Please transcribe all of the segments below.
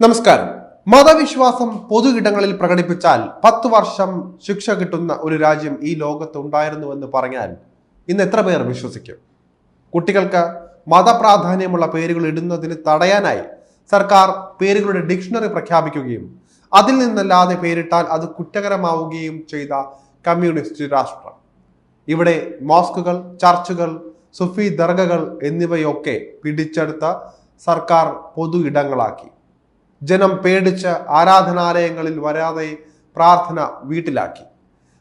നമസ്കാരം. മതവിശ്വാസം പൊതു ഇടങ്ങളിൽ പ്രകടിപ്പിച്ചാൽ പത്ത് വർഷം ശിക്ഷ കിട്ടുന്ന ഒരു രാജ്യം ഈ ലോകത്ത് ഉണ്ടായിരുന്നുവെന്ന് പറഞ്ഞാൽ ഇന്ന് എത്ര പേർ വിശ്വസിക്കും? കുട്ടികൾക്ക് മതപ്രാധാന്യമുള്ള പേരുകൾ ഇടുന്നതിന് തടയാനായി സർക്കാർ പേരുകളുടെ ഡിക്ഷണറി പ്രഖ്യാപിക്കുകയും അതിൽ നിന്നല്ലാതെ പേരിട്ടാൽ അത് കുറ്റകരമാവുകയും ചെയ്ത കമ്മ്യൂണിസ്റ്റ് രാഷ്ട്രം. ഇവിടെ മോസ്കുകൾ ചർച്ചുകൾ സുഫി ദർഗകൾ എന്നിവയൊക്കെ പിടിച്ചെടുത്ത സർക്കാർ പൊതു ഇടങ്ങളാക്കി ജനം പേടിച്ച് ആരാധനാലയങ്ങളിൽ വരാതെ പ്രാർത്ഥന വീട്ടിലാക്കി.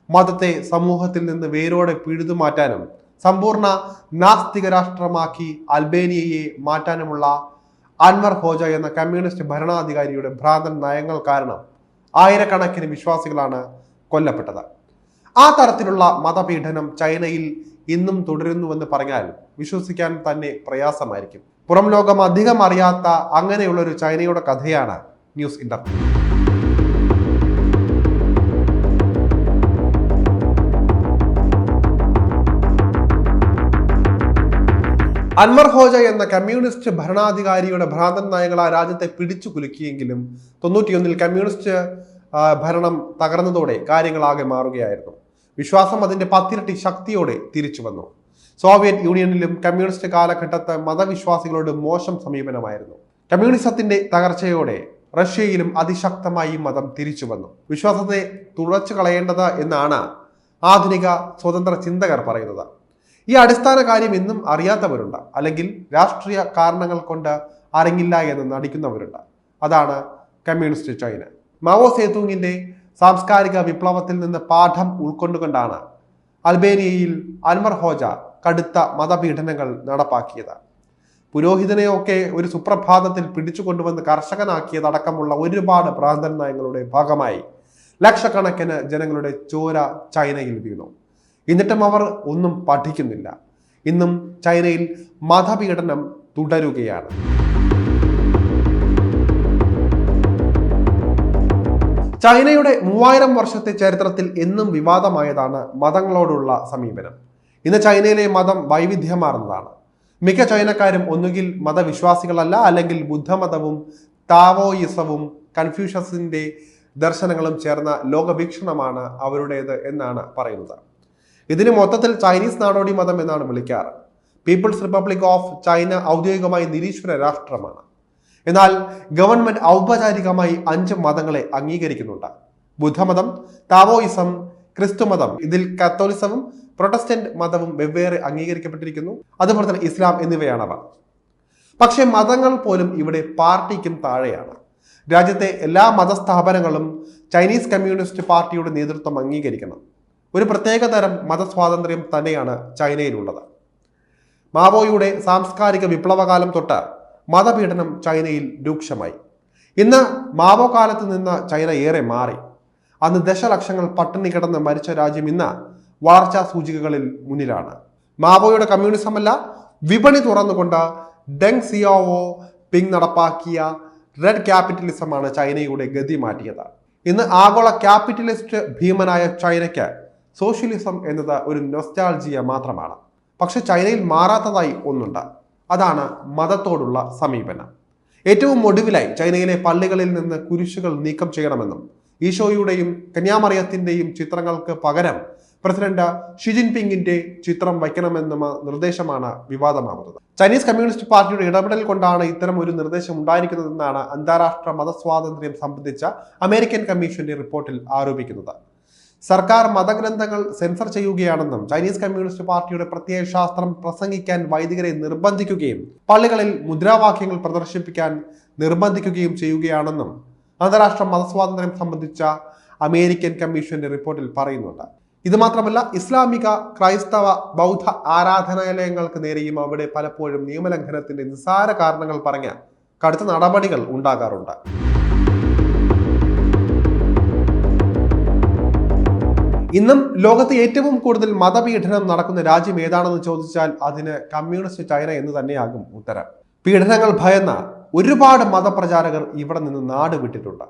മതത്തെ സമൂഹത്തിൽ നിന്ന് വേരോടെ പിഴുതുമാറ്റാനും സമ്പൂർണ നാസ്തിക രാഷ്ട്രമാക്കി അൽബേനിയയെ മാറ്റാനുമുള്ള അൻവർ ഹോജ എന്ന കമ്മ്യൂണിസ്റ്റ് ഭരണാധികാരിയുടെ ഭ്രാന്തൻ നയങ്ങൾ കാരണം ആയിരക്കണക്കിന് വിശ്വാസികളാണ് കൊല്ലപ്പെട്ടത്. ആ തരത്തിലുള്ള മതപീഡനം ചൈനയിൽ ഇന്നും തുടരുന്നുവെന്ന് പറഞ്ഞാൽ വിശ്വസിക്കാൻ തന്നെ പ്രയാസമായിരിക്കും. പുറം ലോകം അധികം അറിയാത്ത അങ്ങനെയുള്ള ഒരു ചൈനയുടെ കഥയാണ് ന്യൂസ് ഇന്റർവ്യൂ അൻവർ ഹോജ എന്ന കമ്മ്യൂണിസ്റ്റ് ഭരണാധികാരിയുടെ ഭ്രാന്തൻ നയങ്ങൾ ആ രാജ്യത്തെ പിടിച്ചു കുലുക്കിയെങ്കിലും തൊണ്ണൂറ്റിയൊന്നിൽ കമ്മ്യൂണിസ്റ്റ് ഭരണം തകർന്നതോടെ കാര്യങ്ങളാകെ മാറുകയായിരുന്നു. വിശ്വാസം അതിന്റെ പത്തിരട്ടി ശക്തിയോടെ തിരിച്ചു വന്നു. സോവിയറ്റ് യൂണിയനിലും കമ്മ്യൂണിസ്റ്റ് കാലഘട്ടത്ത് മതവിശ്വാസികളോട് മോശം സമീപനമായിരുന്നു. കമ്മ്യൂണിസത്തിന്റെ തകർച്ചയോടെ റഷ്യയിലും അതിശക്തമായി മതം തിരിച്ചു വന്നു. വിശ്വാസത്തെ തുളച്ചു കളയേണ്ടത് എന്നാണ് ആധുനിക സ്വതന്ത്ര ചിന്തകർ പറയുന്നത്. ഈ അടിസ്ഥാന കാര്യം ഇന്നും അറിയാത്തവരുണ്ട്. അല്ലെങ്കിൽ രാഷ്ട്രീയ കാരണങ്ങൾ കൊണ്ട് അറിഞ്ഞില്ല എന്ന് നടിക്കുന്നവരുണ്ട്. അതാണ് കമ്മ്യൂണിസ്റ്റ് ചൈന. മാവോ സേതുങ്ങിന്റെ സാംസ്കാരിക വിപ്ലവത്തിൽ നിന്ന് പാഠം ഉൾക്കൊണ്ടുകൊണ്ടാണ് അൽബേനിയയിൽ അൻവർ ഹോജ കടുത്ത മതപീഡനങ്ങൾ നടപ്പാക്കിയത് പുരോഹിതനെയൊക്കെ ഒരു സുപ്രഭാതത്തിൽ പിടിച്ചുകൊണ്ടുവന്ന് കർഷകനാക്കിയതടക്കമുള്ള ഒരുപാട് ഭ്രാന്തൻ നയങ്ങളുടെ ഭാഗമായി ലക്ഷക്കണക്കിന് ജനങ്ങളുടെ ചോര ചൈനയിൽ വീണു. എന്നിട്ടും അവർ ഒന്നും പഠിക്കുന്നില്ല. ഇന്നും ചൈനയിൽ മതപീഡനം തുടരുകയാണ്. ചൈനയുടെ മൂവായിരം വർഷത്തെ ചരിത്രത്തിൽ എന്നും വിവാദമായതാണ് മതങ്ങളോടുള്ള സമീപനം. ഇന്ന് ചൈനയിലെ മതം വൈവിധ്യമാർന്നതാണ്. മിക്ക ചൈനക്കാരും ഒന്നുകിൽ മതവിശ്വാസികളല്ല അല്ലെങ്കിൽ ബുദ്ധമതവും താവോയിസവും കൺഫ്യൂഷസിന്റെ ദർശനങ്ങളും ചേർന്ന ലോകവീക്ഷണമാണ് അവരുടേത് എന്നാണ് പറയുന്നത്. ഇതിന് മൊത്തത്തിൽ ചൈനീസ് നാടോടി മതം എന്നാണ് വിളിക്കാറ്. പീപ്പിൾസ് റിപ്പബ്ലിക് ഓഫ് ചൈന ഔദ്യോഗികമായി നിരീശ്വര രാഷ്ട്രമാണ്. എന്നാൽ ഗവൺമെന്റ് ഔപചാരികമായി അഞ്ച് മതങ്ങളെ അംഗീകരിക്കുന്നുണ്ട്. ബുദ്ധമതം താവോയിസം ക്രിസ്തുമതം ഇതിൽ കത്തോലിസവും പ്രൊട്ടസ്റ്റന്റ് മതവും വെവ്വേറെ അംഗീകരിക്കപ്പെട്ടിരിക്കുന്നു. അതുപോലെ തന്നെ ഇസ്ലാം എന്നിവയാണവ. പക്ഷേ മതങ്ങൾ പോലും ഇവിടെ പാർട്ടിക്കും താഴെയാണ്. രാജ്യത്തെ എല്ലാ മതസ്ഥാപനങ്ങളും ചൈനീസ് കമ്മ്യൂണിസ്റ്റ് പാർട്ടിയുടെ നേതൃത്വം അംഗീകരിക്കണം. ഒരു പ്രത്യേക തരം മതസ്വാതന്ത്ര്യം തന്നെയാണ് ചൈനയിലുള്ളത്. മാവോയുടെ സാംസ്കാരിക വിപ്ലവകാലം തൊട്ട് മതപീഡനം ചൈനയിൽ രൂക്ഷമായി. ഇന്ന് മാവോ കാലത്ത് നിന്ന് ചൈന ഏറെ മാറി. അന്ന് ദശലക്ഷങ്ങൾ പട്ടിണി കിടന്ന് മരിച്ച രാജ്യം ഇന്ന് വളർച്ചാ സൂചികകളിൽ മുന്നിലാണ്. മാവോയുടെ കമ്മ്യൂണിസമല്ല വിപണി തുറന്നുകൊണ്ട് ഡെങ് സിയാവോ പിങ് നടപ്പാക്കിയ റെഡ് ക്യാപിറ്റലിസമാണ് ചൈനയുടെ ഗതി മാറ്റിയത്. ഇന്ന് ആഗോള ക്യാപിറ്റലിസ്റ്റ് ഭീമനായ ചൈനയ്ക്ക് സോഷ്യലിസം എന്നത് ഒരു നൊസ്റ്റാൾജിയ മാത്രമാണ്. പക്ഷെ ചൈനയിൽ മാറാത്തതായി ഒന്നുണ്ട്. അതാണ് മതത്തോടുള്ള സമീപനം. ഏറ്റവും ഒടുവിലായി ചൈനയിലെ പള്ളികളിൽ നിന്ന് കുരിശുകൾ നീക്കം ചെയ്യണമെന്നും ഈശോയുടെയും കന്യാമറിയത്തിന്റെയും ചിത്രങ്ങൾക്ക് പകരം പ്രസിഡന്റ് ഷി ജിൻപിങ്ങിന്റെ ചിത്രം വയ്ക്കണമെന്ന നിർദ്ദേശമാണ് വിവാദമാകുന്നത്. ചൈനീസ് കമ്മ്യൂണിസ്റ്റ് പാർട്ടിയുടെ ഇടപെടൽ കൊണ്ടാണ് ഇത്തരം ഒരു നിർദ്ദേശം ഉണ്ടായിരിക്കുന്നതെന്നാണ് അന്താരാഷ്ട്ര മതസ്വാതന്ത്ര്യം സംബന്ധിച്ച അമേരിക്കൻ കമ്മീഷന്റെ റിപ്പോർട്ടിൽ ആരോപിക്കുന്നത്. സർക്കാർ മതഗ്രന്ഥങ്ങൾ സെൻസർ ചെയ്യുകയാണെന്നും ചൈനീസ് കമ്മ്യൂണിസ്റ്റ് പാർട്ടിയുടെ പ്രത്യയ ശാസ്ത്രം പ്രസംഗിക്കാൻ വൈദികരെ നിർബന്ധിക്കുകയും പള്ളികളിൽ മുദ്രാവാക്യങ്ങൾ പ്രദർശിപ്പിക്കാൻ നിർബന്ധിക്കുകയും ചെയ്യുകയാണെന്നും അന്താരാഷ്ട്ര മതസ്വാതന്ത്ര്യം സംബന്ധിച്ച അമേരിക്കൻ കമ്മീഷന്റെ റിപ്പോർട്ടിൽ പറയുന്നുണ്ട്. ഇത് മാത്രമല്ല ഇസ്ലാമിക ക്രൈസ്തവ ബൗദ്ധ ആരാധനാലയങ്ങൾക്ക് നേരെയും അവിടെ പലപ്പോഴും നിയമലംഘനത്തിന്റെ നിസ്സാര കാരണങ്ങൾ പറഞ്ഞ കടുത്ത നടപടികൾ ഉണ്ടാകാറുണ്ട്. ഇന്നും ലോകത്ത് ഏറ്റവും കൂടുതൽ മതപീഡനം നടക്കുന്ന രാജ്യം ഏതാണെന്ന് ചോദിച്ചാൽ അതിന് കമ്മ്യൂണിസ്റ്റ് ചൈന എന്ന് തന്നെയാകും ഉത്തരം. പീഡനങ്ങൾ ഭയന്ന ഒരുപാട് മതപ്രചാരകർ ഇവിടെ നിന്ന് നാട് വിട്ടിട്ടുണ്ട്.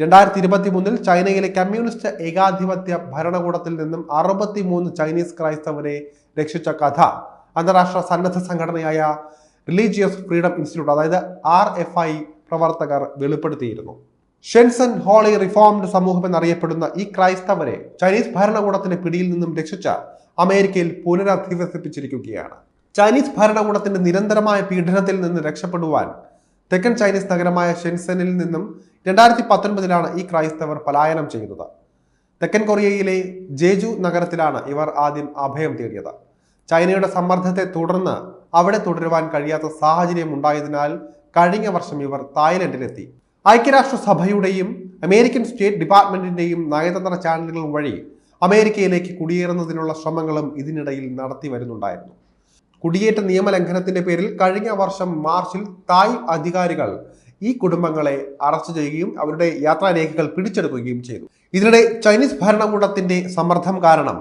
രണ്ടായിരത്തി ഇരുപത്തി മൂന്നിൽ ചൈനയിലെ കമ്മ്യൂണിസ്റ്റ് ഏകാധിപത്യ ഭരണകൂടത്തിൽ നിന്നും അറുപത്തി മൂന്ന് ചൈനീസ് ക്രൈസ്തവരെ രക്ഷിച്ച കഥ അന്താരാഷ്ട്ര സന്നദ്ധ സംഘടനയായ റിലീജിയസ് ഫ്രീഡം ഇൻസ്റ്റിറ്റ്യൂട്ട് അതായത് ആർ എഫ് ഐ പ്രവർത്തകർ വെളിപ്പെടുത്തിയിരുന്നു. ഷെൻസൺ ഹോളി റിഫോംഡ് സമൂഹം എന്നറിയപ്പെടുന്ന ഈ ക്രൈസ്തവരെ ചൈനീസ് ഭരണകൂടത്തിന്റെ പിടിയിൽ നിന്നും രക്ഷിച്ച അമേരിക്കയിൽ പുനരധിവസിപ്പിച്ചിരിക്കുകയാണ്. ചൈനീസ് ഭരണകൂടത്തിന്റെ നിരന്തരമായ പീഡനത്തിൽ നിന്ന് രക്ഷപ്പെടുവാൻ തെക്കൻ ചൈനീസ് നഗരമായ ഷെൻസനിൽ നിന്നും രണ്ടായിരത്തി പത്തൊൻപതിലാണ് ഈ ക്രൈസ്തവർ പലായനം ചെയ്യുന്നത് തെക്കൻ കൊറിയയിലെ ജേജു നഗരത്തിലാണ് ഇവർ ആദ്യം അഭയം തേടിയത്. ചൈനയുടെ സമ്മർദ്ദത്തെ തുടർന്ന് അവിടെ തുടരുവാൻ കഴിയാത്ത സാഹചര്യം ഉണ്ടായതിനാൽ കഴിഞ്ഞ വർഷം ഇവർ തായ്ലൻഡിലെത്തി. ഐക്യരാഷ്ട്രസഭയുടെയും അമേരിക്കൻ സ്റ്റേറ്റ് ഡിപ്പാർട്ട്മെന്റിന്റെയും നയതന്ത്ര ചാനലുകൾ വഴി അമേരിക്കയിലേക്ക് കുടിയേറുന്നതിനുള്ള ശ്രമങ്ങളും ഇതിനിടയിൽ നടത്തി വരുന്നുണ്ടായിരുന്നു. കുടിയേറ്റ നിയമലംഘനത്തിന്റെ പേരിൽ കഴിഞ്ഞ വർഷം മാർച്ചിൽ തായ് അധികാരികൾ ഈ കുടുംബങ്ങളെ അറസ്റ്റ് ചെയ്യുകയും അവരുടെ യാത്രാരേഖകൾ പിടിച്ചെടുക്കുകയും ചെയ്തു. ഇതിനിടെ ചൈനീസ് ഭരണകൂടത്തിന്റെ സമ്മർദ്ദം കാരണം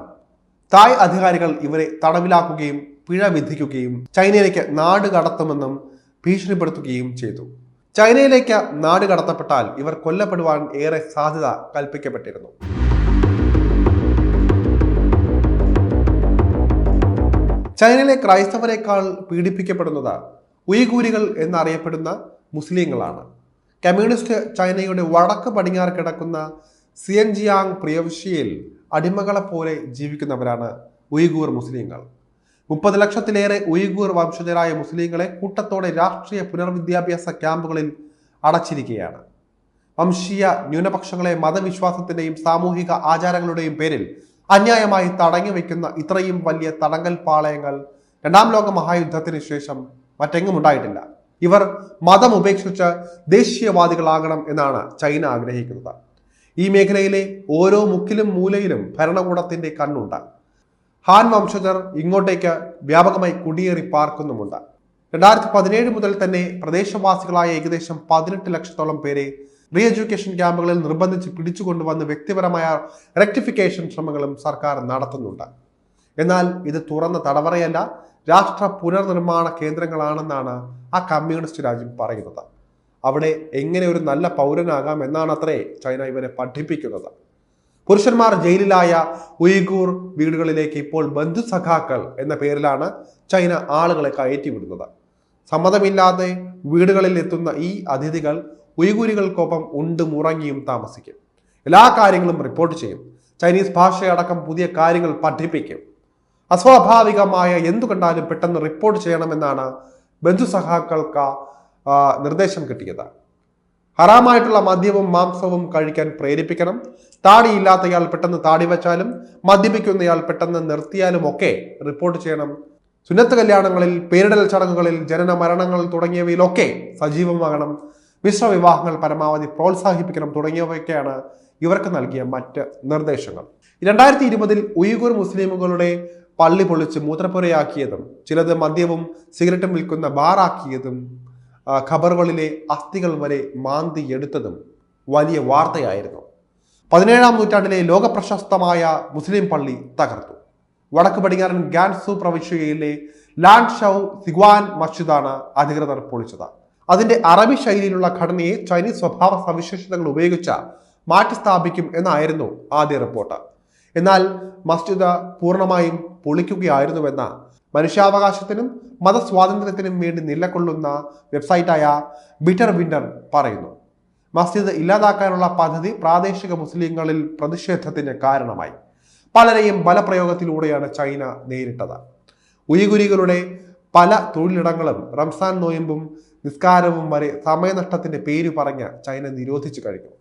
തായ് അധികാരികൾ ഇവരെ തടവിലാക്കുകയും പിഴ വിധിക്കുകയും ചൈനയിലേക്ക് നാട് കടത്തുമെന്നും ഭീഷണിപ്പെടുത്തുകയും ചെയ്തു. ചൈനയിലേക്ക് നാട് കടത്തപ്പെട്ടാൽ ഇവർ കൊല്ലപ്പെടുവാൻ ഏറെ സാധ്യത കൽപ്പിക്കപ്പെട്ടിരുന്നു. ചൈനയിലെ ക്രൈസ്തവരെക്കാൾ പീഡിപ്പിക്കപ്പെടുന്നത് ഉയ്ഗൂരികൾ എന്നറിയപ്പെടുന്ന മുസ്ലിങ്ങളാണ്. കമ്മ്യൂണിസ്റ്റ് ചൈനയുടെ വടക്ക് പടിഞ്ഞാറ് കിടക്കുന്ന സിയൻജിയാങ് പ്രവിശ്യയിൽ അടിമകളെ പോലെ ജീവിക്കുന്നവരാണ് ഉയ്ഗൂർ മുസ്ലിങ്ങൾ. മുപ്പത് ലക്ഷത്തിലേറെ ഉയ്ഗൂർ വംശജരായ മുസ്ലിങ്ങളെ കൂട്ടത്തോടെ രാഷ്ട്രീയ പുനർവിദ്യാഭ്യാസ ക്യാമ്പുകളിൽ അടച്ചിരിക്കുകയാണ്. വംശീയ ന്യൂനപക്ഷങ്ങളെ മതവിശ്വാസത്തിന്റെയും സാമൂഹിക ആചാരങ്ങളുടെയും പേരിൽ അന്യായമായി തടഞ്ഞു വെക്കുന്ന ഇത്രയും വലിയ തടങ്കൽ പാളയങ്ങൾ രണ്ടാം ലോക മഹായുദ്ധത്തിന് ശേഷം മറ്റെങ്ങും ഉണ്ടായിട്ടില്ല. ഇവർ മതം ഉപേക്ഷിച്ച് ദേശീയവാദികളാകണം എന്നാണ് ചൈന ആഗ്രഹിക്കുന്നത്. ഈ മേഖലയിലെ ഓരോ മുക്കിലും മൂലയിലും ഭരണകൂടത്തിന്റെ കണ്ണുണ്ട്. ഹാൻ വംശജർ ഇങ്ങോട്ടേക്ക് വ്യാപകമായി കുടിയേറി പാർക്കുന്നുമുണ്ട്. രണ്ടായിരത്തി പതിനേഴ് മുതൽ തന്നെ പ്രദേശവാസികളായ ഏകദേശം പതിനെട്ട് ലക്ഷത്തോളം പേരെ റീ എഡ്യൂക്കേഷൻ ക്യാമ്പുകളിൽ നിർബന്ധിച്ച് പിടിച്ചുകൊണ്ടുവന്ന് വ്യക്തിപരമായ റെക്ടിഫിക്കേഷൻ ശ്രമങ്ങളും സർക്കാർ നടത്തുന്നുണ്ട്. എന്നാൽ ഇത് തുറന്ന തടവറയല്ല രാഷ്ട്ര പുനർനിർമ്മാണ കേന്ദ്രങ്ങളാണെന്നാണ് ആ കമ്മ്യൂണിസ്റ്റ് രാജ്യം പറയുന്നത്. അവിടെ എങ്ങനെ ഒരു നല്ല പൗരനാകാം എന്നാണ് അത്രേ ചൈന ഇവരെ പഠിപ്പിക്കുന്നത്. പുരുഷന്മാർ ജയിലിലായ ഉയ്ഗൂർ വീടുകളിലേക്ക് ഇപ്പോൾ ബന്ധുസഖാക്കൾ എന്ന പേരിലാണ് ചൈന ആളുകളെ കയറ്റിവിടുന്നത്. സമ്മതമില്ലാതെ വീടുകളിൽ എത്തുന്ന ഈ അതിഥികൾ ഉയ്ഗൂരികൾക്കൊപ്പം ഉണ്ട് മുറങ്ങിയും താമസിക്കും. എല്ലാ കാര്യങ്ങളും റിപ്പോർട്ട് ചെയ്യും. ചൈനീസ് ഭാഷയടക്കം പുതിയ കാര്യങ്ങൾ പഠിപ്പിക്കും. അസ്വാഭാവികമായ എന്തു കണ്ടാലും പെട്ടെന്ന് റിപ്പോർട്ട് ചെയ്യണമെന്നാണ് ബന്ധു സഹാക്കൾക്ക് നിർദ്ദേശം കിട്ടിയത്. ഹറാമായിട്ടുള്ള മദ്യവും മാംസവും കഴിക്കാൻ പ്രേരിപ്പിക്കണം. താടിയില്ലാത്തയാൾ പെട്ടെന്ന് താടി വെച്ചാലും മദ്യപിക്കുന്നയാൾ പെട്ടെന്ന് നിർത്തിയാലും ഒക്കെ റിപ്പോർട്ട് ചെയ്യണം. സുന്നത്ത് കല്യാണങ്ങളിൽ പേരിടൽ ചടങ്ങുകളിൽ ജനന മരണങ്ങൾ തുടങ്ങിയവയിലൊക്കെ സജീവമാകണം. മിശ്ര വിവാഹങ്ങൾ പരമാവധി പ്രോത്സാഹിപ്പിക്കണം തുടങ്ങിയവയൊക്കെയാണ് ഇവർക്ക് നൽകിയ മറ്റ് നിർദ്ദേശങ്ങൾ. രണ്ടായിരത്തി ഇരുപതിൽ ഉയ്ഗൂർ മുസ്ലിമുകളുടെ പള്ളി പൊളിച്ച് മൂത്രപ്പുരയാക്കിയതും ചിലത് മദ്യവും സിഗരറ്റും വിൽക്കുന്ന ബാറാക്കിയതും ഖബറുകളിലെ അസ്ഥികൾ വരെ മാന്തി എടുത്തതും വലിയ വാർത്തയായിരുന്നു. പതിനേഴാം നൂറ്റാണ്ടിലെ ലോകപ്രശസ്തമായ മുസ്ലിം പള്ളി തകർത്തു. വടക്ക് പടിഞ്ഞാറൻ ഗാൻസു പ്രവിശ്യയിലെ ലാൻഡ് ഷൗ സിഗ്വാൻ മസ്ജിദാണ് അധികൃതർ പൊളിച്ചത്. അതിന്റെ അറബി ശൈലിയിലുള്ള ഘടനയെ ചൈനീസ് സ്വഭാവ സവിശേഷതകൾ ഉപയോഗിച്ച മാറ്റിസ്ഥാപിക്കും എന്നായിരുന്നു ആദ്യ റിപ്പോർട്ട്. എന്നാൽ മസ്ജിദ് പൂർണമായും പൊളിക്കുകയായിരുന്നുവെന്ന മനുഷ്യാവകാശത്തിനും മതസ്വാതന്ത്ര്യത്തിനും വേണ്ടി നിലകൊള്ളുന്ന വെബ്സൈറ്റായ ബിറ്റർ വിൻഡർ പറയുന്നു മസ്ജിദ് ഇല്ലാതാക്കാനുള്ള പദ്ധതി പ്രാദേശിക മുസ്ലിങ്ങളിൽ പ്രതിഷേധത്തിന് കാരണമായി. പലരെയും ബലപ്രയോഗത്തിലൂടെയാണ് ചൈന നേരിട്ടത്. ഉയഗുരികളുടെ പല തൊഴിലിടങ്ങളും റംസാൻ നോയമ്പും നിസ്കാരവും വരെ സമയനഷ്ടത്തിന്റെ പേര് പറഞ്ഞ ചൈന നിരോധിച്ചു കഴിഞ്ഞു.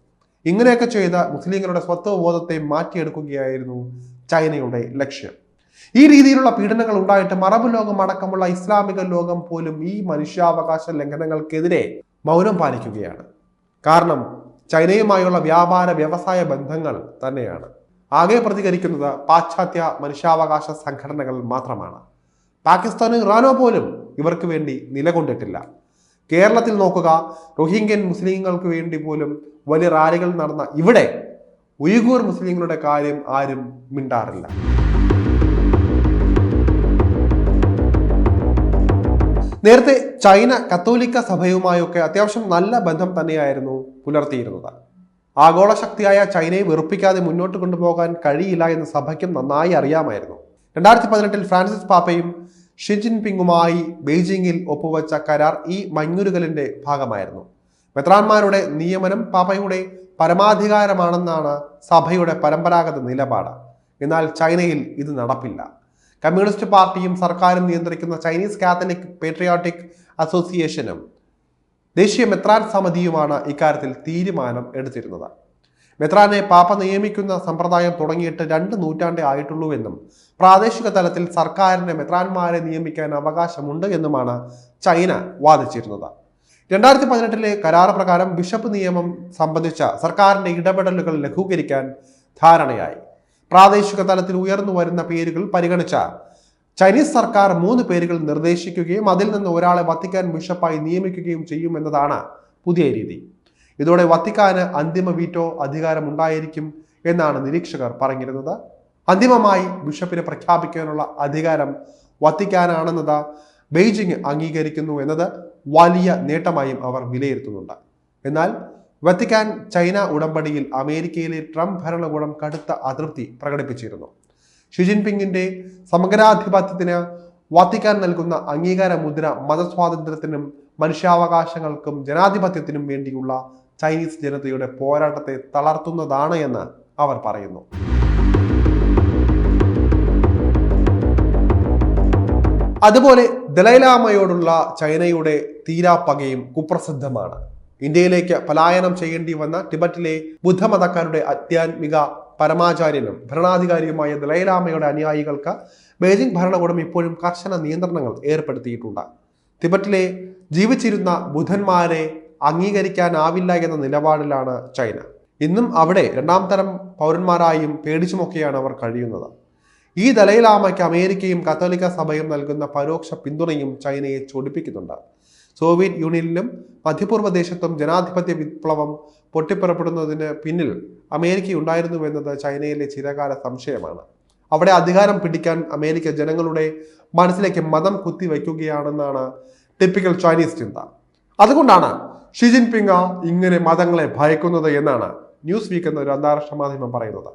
ഇങ്ങനെയൊക്കെ ചെയ്ത മുസ്ലിങ്ങളുടെ സ്വത്വബോധത്തെ മാറ്റിയെടുക്കുകയായിരുന്നു ചൈനയുടെ ലക്ഷ്യം. ഈ രീതിയിലുള്ള പീഡനങ്ങൾ ഉണ്ടായിട്ട് മറബ് ലോകം അടക്കമുള്ള ഇസ്ലാമിക ലോകം പോലും ഈ മനുഷ്യാവകാശ ലംഘനങ്ങൾക്കെതിരെ മൗനം പാലിക്കുകയാണ്. കാരണം ചൈനയുമായുള്ള വ്യാപാര വ്യവസായ ബന്ധങ്ങൾ തന്നെയാണ്. ആകെ പ്രതികരിക്കുന്നത് പാശ്ചാത്യ മനുഷ്യാവകാശ സംഘടനകൾ മാത്രമാണ്. പാകിസ്ഥാനും ഇറാനോ പോലും ഇവർക്ക് വേണ്ടി നിലകൊണ്ടിട്ടില്ല. കേരളത്തിൽ നോക്കുക റോഹിംഗ്യൻ മുസ്ലിങ്ങൾക്ക് വേണ്ടി പോലും വലിയ റാലികൾ നടന്ന ഇവിടെ ഉയ്ഗൂർ മുസ്ലിങ്ങളുടെ കാര്യം ആരും മിണ്ടാറില്ല. നേരത്തെ ചൈന കത്തോലിക്ക സഭയുമായൊക്കെ അത്യാവശ്യം നല്ല ബന്ധം തന്നെയായിരുന്നു പുലർത്തിയിരുന്നത്. ആഗോള ശക്തിയായ ചൈനയെ വെറുപ്പിക്കാതെ മുന്നോട്ട് കൊണ്ടുപോകാൻ കഴിയില്ല എന്ന് സഭയ്ക്കും നന്നായി അറിയാമായിരുന്നു. രണ്ടായിരത്തി പതിനെട്ടിൽ ഫ്രാൻസിസ് പാപ്പയും ഷി ജിൻപിങ്ങുമായി ബെയ്ജിങ്ങിൽ ഒപ്പുവച്ച കരാർ ഈ മഞ്ഞുരുകലിന്റെ ഭാഗമായിരുന്നു. മെത്രാന്മാരുടെ നിയമനം പാപ്പയുടെ പരമാധികാരമാണെന്നാണ് സഭയുടെ പരമ്പരാഗത നിലപാട്. എന്നാൽ ചൈനയിൽ ഇത് നടപ്പില്ല. കമ്മ്യൂണിസ്റ്റ് പാർട്ടിയും സർക്കാരും നിയന്ത്രിക്കുന്ന ചൈനീസ് കാത്തലിക് പേട്രിയോട്ടിക് അസോസിയേഷനും ദേശീയ മെത്രാൻ സമിതിയുമാണ് ഇക്കാര്യത്തിൽ തീരുമാനം എടുത്തിരുന്നത്. മെത്രാനെ പാപ്പ നിയമിക്കുന്ന സമ്പ്രദായം തുടങ്ങിയിട്ട് രണ്ട് നൂറ്റാണ്ടേ ആയിട്ടുള്ളൂ എന്നും പ്രാദേശിക തലത്തിൽ സർക്കാരിന് മെത്രാന്മാരെ നിയമിക്കാൻ അവകാശമുണ്ട് എന്നുമാണ് ചൈന വാദിച്ചിരുന്നത്. രണ്ടായിരത്തി പതിനെട്ടിലെ കരാർ പ്രകാരം ബിഷപ്പ് നിയമം സംബന്ധിച്ച സർക്കാരിന്റെ ഇടപെടലുകൾ ലഘൂകരിക്കാൻ ധാരണയായി. പ്രാദേശിക തലത്തിൽ ഉയർന്നു വരുന്ന പേരുകൾ പരിഗണിച്ച ചൈനീസ് സർക്കാർ മൂന്ന് പേരുകൾ നിർദ്ദേശിക്കുകയും അതിൽ നിന്ന് ഒരാളെ വത്തിക്കാൻ ബിഷപ്പായി നിയമിക്കുകയും ചെയ്യുമെന്നതാണ് പുതിയ രീതി. ഇതോടെ വത്തിക്കാന് അന്തിമ വീറ്റോ അധികാരമുണ്ടായിരിക്കും എന്നാണ് നിരീക്ഷകർ പറഞ്ഞിരുന്നത്. അന്തിമമായി ബിഷപ്പിനെ പ്രഖ്യാപിക്കാനുള്ള അധികാരം വത്തിക്കാനാണെന്നത് ബെയ്ജിംഗ് അംഗീകരിക്കുന്നു എന്നത് വലിയ നേട്ടമായും അവർ വിലയിരുത്തുന്നുണ്ട്. എന്നാൽ വത്തിക്കാൻ ചൈന ഉടമ്പടിയിൽ അമേരിക്കയിലെ ട്രംപ് ഭരണകൂടം കടുത്ത അതൃപ്തി പ്രകടിപ്പിച്ചിരുന്നു. ഷി ജിൻപിങ്ങിന്റെ സമഗ്രാധിപത്യത്തിന് വത്തിക്കാൻ നൽകുന്ന അംഗീകാര മുദ്ര മതസ്വാതന്ത്ര്യത്തിനും മനുഷ്യാവകാശങ്ങൾക്കും ജനാധിപത്യത്തിനും വേണ്ടിയുള്ള ചൈനീസ് ജനതയുടെ പോരാട്ടത്തെ തളർത്തുന്നതാണ് എന്ന് അവർ പറയുന്നു. അതുപോലെ ദലൈലാമയോടുള്ള ചൈനയുടെ തീരാപ്പകയും കുപ്രസിദ്ധമാണ്. ഇന്ത്യയിലേക്ക് പലായനം ചെയ്യേണ്ടി വന്ന ടിബറ്റിലെ ബുദ്ധമതക്കാരുടെ ആധ്യാത്മിക പരമാചാര്യനും ഭരണാധികാരിയുമായ ദലൈലാമയുടെ അനുയായികൾക്ക് ബെയ്ജിംഗ് ഭരണകൂടം ഇപ്പോഴും കർശന നിയന്ത്രണങ്ങൾ ഏർപ്പെടുത്തിയിട്ടുണ്ട്. ടിബറ്റിലെ ജീവിച്ചിരുന്ന ബുദ്ധന്മാരെ അംഗീകരിക്കാനാവില്ല എന്ന നിലപാടിലാണ് ചൈന. ഇന്നും അവിടെ രണ്ടാം തരം പൗരന്മാരായും പേടിച്ചുമൊക്കെയാണ് അവർ കഴിയുന്നത്. ഈ ദലൈലാമയ്ക്ക് അമേരിക്കയും കത്തോലിക്ക സഭയും നൽകുന്ന പരോക്ഷ പിന്തുണയും ചൈനയെ ചൊടിപ്പിക്കുന്നുണ്ട്. സോവിയറ്റ് യൂണിയനിലും മധ്യപൂർവ ദേശത്തും ജനാധിപത്യ വിപ്ലവം പൊട്ടിപ്പുറപ്പെടുന്നതിന് പിന്നിൽ അമേരിക്ക ഉണ്ടായിരുന്നുവെന്നത് ചൈനയിലെ ചിരകാല സംശയമാണ്. അവിടെ അധികാരം പിടിക്കാൻ അമേരിക്ക ജനങ്ങളുടെ മനസ്സിലേക്ക് മതം കുത്തിവെക്കുകയാണെന്നാണ് ടിപ്പിക്കൽ ചൈനീസ് ചിന്ത. അതുകൊണ്ടാണ് ഷി ജിൻപിങ് ഇങ്ങനെ മതങ്ങളെ ഭയക്കുന്നത് എന്നാണ് ന്യൂസ് വീക്ക് എന്ന ഒരു അന്താരാഷ്ട്ര മാധ്യമം പറയുന്നത്.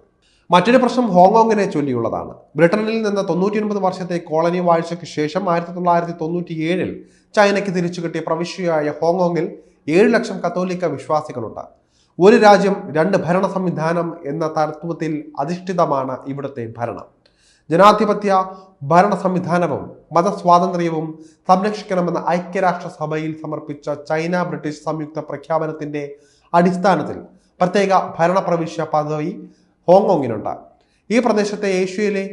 മറ്റൊരു പ്രശ്നം ഹോങ്കോങ്ങിനെ ചൊല്ലിയുള്ളതാണ്. ബ്രിട്ടനിൽ നിന്ന് തൊണ്ണൂറ്റിയൊൻപത് വർഷത്തെ കോളനി വാഴ്ചയ്ക്ക് ശേഷം ആയിരത്തി തൊള്ളായിരത്തി തൊണ്ണൂറ്റി ഏഴിൽ ചൈനയ്ക്ക് തിരിച്ചു കിട്ടിയ പ്രവിശ്യയായ ഹോങ്കോങ്ങിൽ ഏഴ് ലക്ഷം കത്തോലിക്ക വിശ്വാസികളുണ്ട്. ഒരു രാജ്യം രണ്ട് ഭരണ സംവിധാനം എന്ന തത്വത്തിൽ അധിഷ്ഠിതമാണ് ഇവിടുത്തെ ഭരണം. ജനാധിപത്യ ഭരണ സംവിധാനവും മതസ്വാതന്ത്ര്യവും സംരക്ഷിക്കണമെന്ന ഐക്യരാഷ്ട്രസഭയിൽ സമർപ്പിച്ച ചൈന ബ്രിട്ടീഷ് സംയുക്ത പ്രഖ്യാപനത്തിന്റെ അടിസ്ഥാനത്തിൽ പ്രത്യേക ഭരണ പ്രവിശ്യ പദവി ഹോങ്കോങ്ങിനുണ്ട്. ഈ പ്രദേശത്തെ ഏഷ്യയിലെ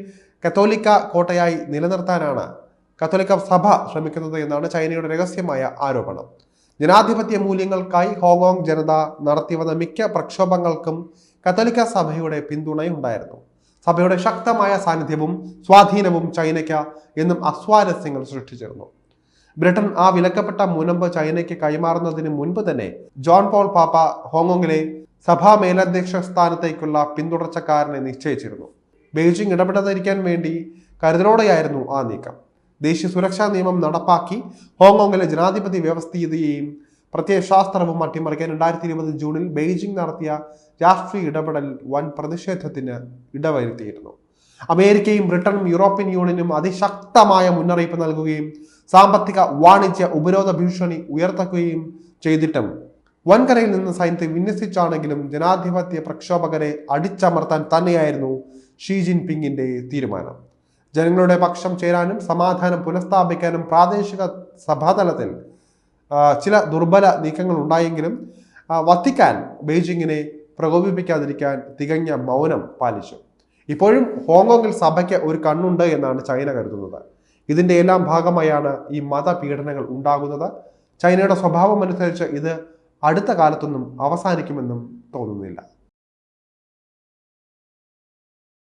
കത്തോലിക്ക കോട്ടയായി നിലനിർത്താനാണ് കത്തോലിക്ക സഭ ശ്രമിക്കുന്നത് എന്നാണ് ചൈനയുടെ രഹസ്യമായ ആരോപണം. ജനാധിപത്യ മൂല്യങ്ങൾക്കായി ഹോങ്കോങ് ജനത നടത്തിവന്ന മിക്ക പ്രക്ഷോഭങ്ങൾക്കും കത്തോലിക്ക സഭയുടെ പിന്തുണയുണ്ടായിരുന്നു. സഭയുടെ ശക്തമായ സാന്നിധ്യവും സ്വാധീനവും ചൈനയ്ക്ക് എന്നും അസ്വാരസ്യങ്ങൾ സൃഷ്ടിച്ചിരുന്നു. ബ്രിട്ടൻ ആ വിലക്കപ്പെട്ട മുനമ്പ് ചൈനയ്ക്ക് കൈമാറുന്നതിന് മുൻപ് തന്നെ ജോൺ പോൾ പാപ്പ ഹോങ്കോങ്ങിലെ സഭാ മേലധ്യക്ഷ സ്ഥാനത്തേക്കുള്ള പിന്തുടർച്ചക്കാരനെ നിശ്ചയിച്ചിരുന്നു. ബെയ്ജിംഗ് ഇടപെടാതിരിക്കാൻ വേണ്ടി കരുതലോടെയായിരുന്നു ആ നീക്കം. ദേശീയ സുരക്ഷാ നിയമം നടപ്പാക്കി ഹോങ്കോങ്ങിലെ ജനാധിപത്യ വ്യവസ്ഥിതിയെയും പ്രത്യയശാസ്ത്രവും അട്ടിമറിക്കാൻ രണ്ടായിരത്തി ഇരുപത് ജൂണിൽ ബെയ്ജിംഗ് നടത്തിയ രാഷ്ട്രീയ ഇടപെടൽ വൻ പ്രതിഷേധത്തിന് ഇടവരുത്തിയിരുന്നു. അമേരിക്കയും ബ്രിട്ടനും യൂറോപ്യൻ യൂണിയനും അതിശക്തമായ മുന്നറിയിപ്പ് നൽകുകയും സാമ്പത്തിക വാണിജ്യ ഉപരോധ ഭീഷണി ഉയർത്തുകയും ചെയ്തിട്ടും വൻകരയിൽ നിന്ന് സൈന്യത്തെ വിന്യസിച്ചാണെങ്കിലും ജനാധിപത്യ പ്രക്ഷോഭകരെ അടിച്ചമർത്താൻ തന്നെയായിരുന്നു ഷീ ജിൻപിങ്ങിന്റെ തീരുമാനം. ജനങ്ങളുടെ പക്ഷം ചേരാനും സമാധാനം പുനഃസ്ഥാപിക്കാനും പ്രാദേശിക സഭാതലത്തിൽ ചില ദുർബല നീക്കങ്ങൾ ഉണ്ടായെങ്കിലും വത്തിക്കാൻ ബെയ്ജിങ്ങിനെ പ്രകോപിപ്പിക്കാതിരിക്കാൻ തികഞ്ഞ മൗനം പാലിച്ചു. ഇപ്പോഴും ഹോങ്കോങ്ങിൽ സഭയ്ക്ക് ഒരു കണ്ണുണ്ട് എന്നാണ് ചൈന കരുതുന്നത്. ഇതിന്റെ എല്ലാം ഭാഗമായാണ് ഈ മതപീഡനങ്ങൾ ഉണ്ടാകുന്നത്. ചൈനയുടെ സ്വഭാവം അനുസരിച്ച് ഇത് അടുത്ത കാലത്തൊന്നും അവസാനിക്കുമെന്നും തോന്നുന്നില്ല.